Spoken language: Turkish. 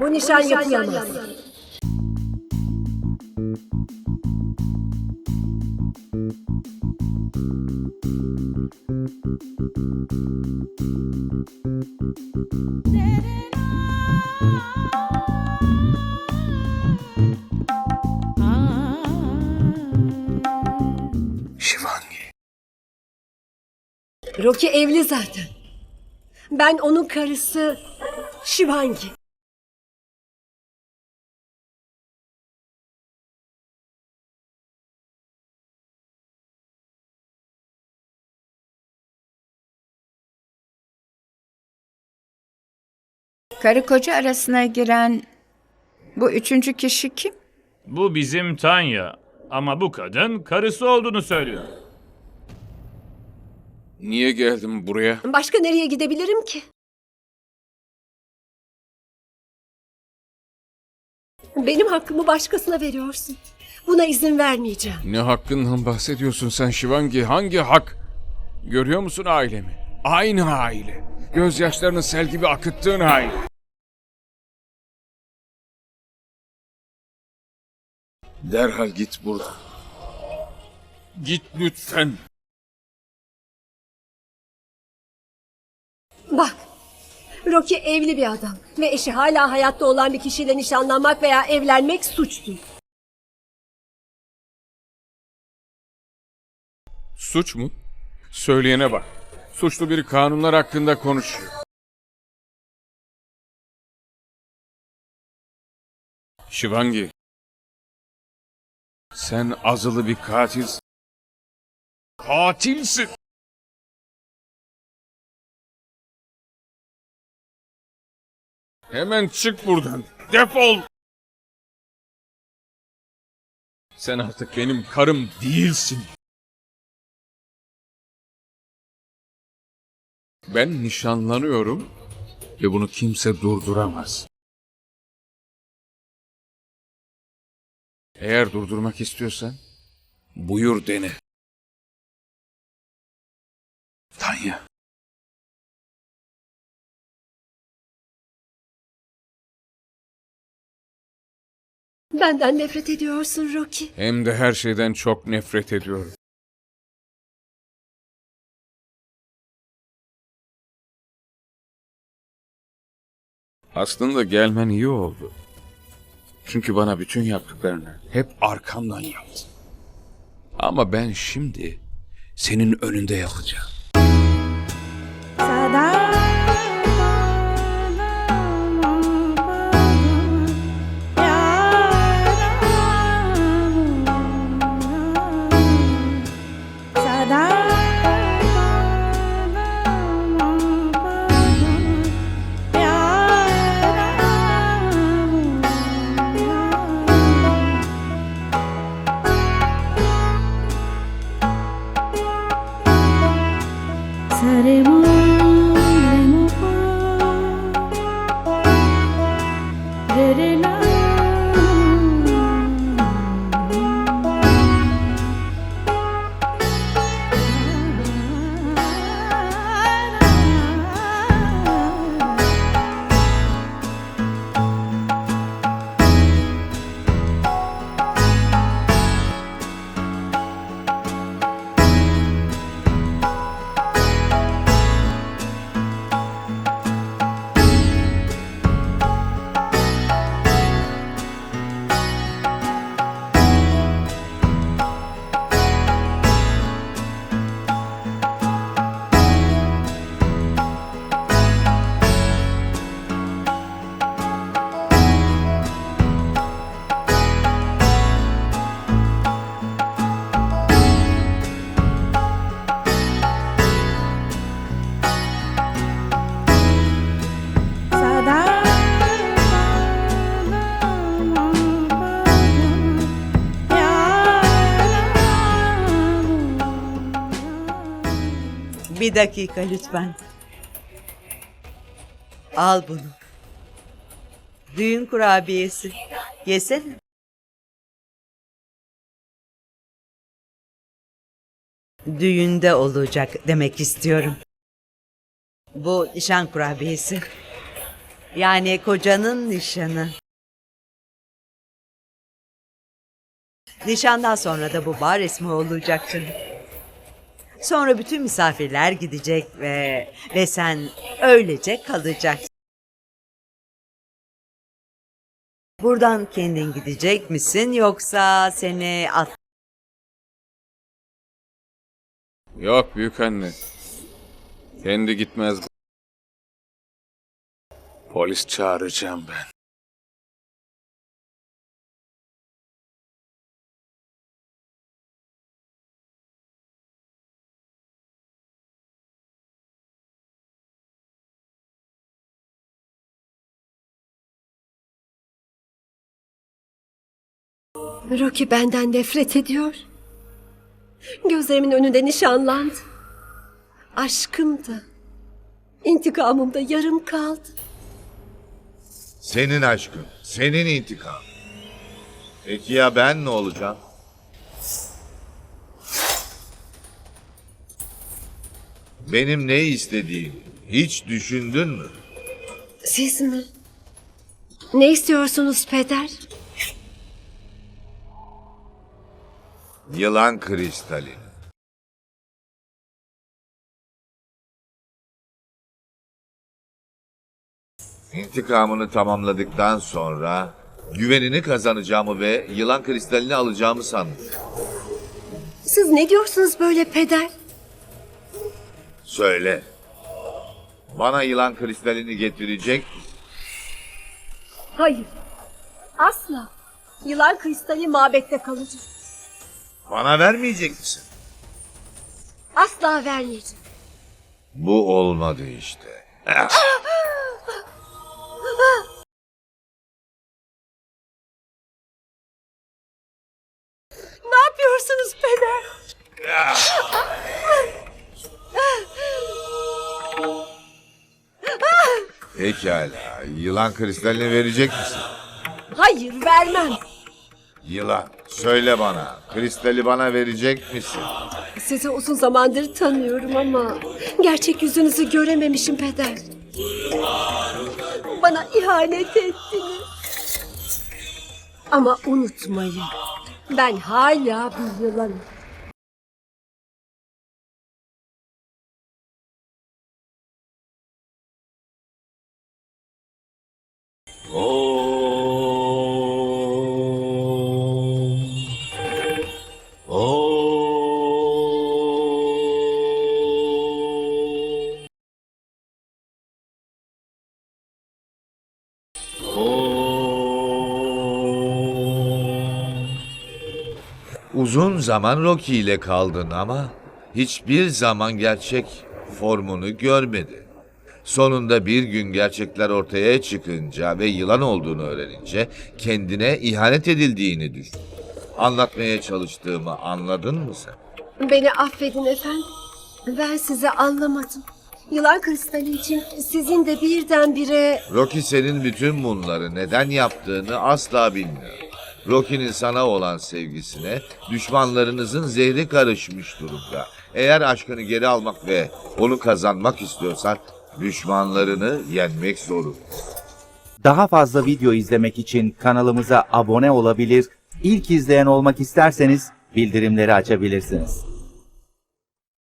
Bu nişan yapılamaz. Şivangi. Rocky evli zaten. Ben onun karısı Shivangi. Karı koca arasına giren bu üçüncü kişi kim? Bu bizim Tanya. Ama bu kadın karısı olduğunu söylüyor. Niye geldim buraya? Başka nereye gidebilirim ki? Benim hakkımı başkasına veriyorsun. Buna izin vermeyeceğim. Ne hakkından bahsediyorsun sen Şivangi? Hangi hak? Görüyor musun ailemi? Aynı aile. Gözyaşlarını sel gibi akıttığın aile. Derhal git buradan. Git lütfen. Bak, Rocky evli bir adam ve eşi hala hayatta olan bir kişiyle nişanlanmak veya evlenmek suçtur. Suç mu? Söyleyene bak. Suçlu biri kanunlar hakkında konuşuyor. Şivangi. Sen azılı bir katilsin. Katilsin. Hemen çık buradan. Defol. Sen artık benim karım değilsin. Ben nişanlanıyorum ve bunu kimse durduramaz. Eğer durdurmak istiyorsan buyur dene. Tanya. Benden nefret ediyorsun Rocky. Hem de her şeyden çok nefret ediyorum. Aslında gelmen iyi oldu. Çünkü bana bütün yaptıklarını hep arkamdan yaptın. Ama ben şimdi senin önünde yapacağım. Sare Estaremos Bir dakika lütfen. Al bunu. Düğün kurabiyesi. Yesene. Düğünde olacak demek istiyorum. Bu nişan kurabiyesi. Yani kocanın nişanı. Nişandan sonra da bu bar resmi olacak canım. Sonra bütün misafirler gidecek ve ve sen öylece kalacaksın. Buradan kendin gidecek misin yoksa seni at Yok büyük anne. Kendi gitmez. Polis çağıracağım ben. Rocky benden nefret ediyor. Gözlerimin önünde nişanlandı. Aşkım da, intikamım da yarım kaldı. Senin aşkın, senin intikam. Peki ya ben ne olacağım? Benim ne istediğimi hiç düşündün mü? Siz mi? Ne istiyorsunuz peder? Yılan kristali. İntikamını tamamladıktan sonra güvenini kazanacağımı ve yılan kristalini alacağımı sandım. Siz ne diyorsunuz böyle peder? Söyle. Bana yılan kristalini getirecek misin? Hayır. Asla. Yılan kristali mabette kalacak. Bana vermeyecek misin? Asla vermeyeceğim. Bu olmadı işte. Ne yapıyorsunuz peder? Pekala. Yılan kristalini verecek misin? Hayır vermem. Yılan. Söyle bana. Kristali bana verecek misin? Sizi uzun zamandır tanıyorum ama gerçek yüzünüzü görememişim peder. Bana ihanet ettiniz. Ama unutmayın. Ben hala bir yılanım. Uzun zaman Rocky ile kaldın ama hiçbir zaman gerçek formunu görmedi. Sonunda bir gün gerçekler ortaya çıkınca ve yılan olduğunu öğrenince kendine ihanet edildiğini düşün. Anlatmaya çalıştığımı anladın mı sen? Beni affedin efendim. Ben sizi anlamadım. Yılan kristali için sizin de birdenbire... Rocky senin bütün bunları neden yaptığını asla bilmiyor. Rocky'nin sana olan sevgisine düşmanlarınızın zehri karışmış durumda. Eğer aşkını geri almak ve onu kazanmak istiyorsan düşmanlarını yenmek zorundasın. Daha fazla video izlemek için kanalımıza abone olabilir, ilk izleyen olmak isterseniz bildirimleri açabilirsiniz.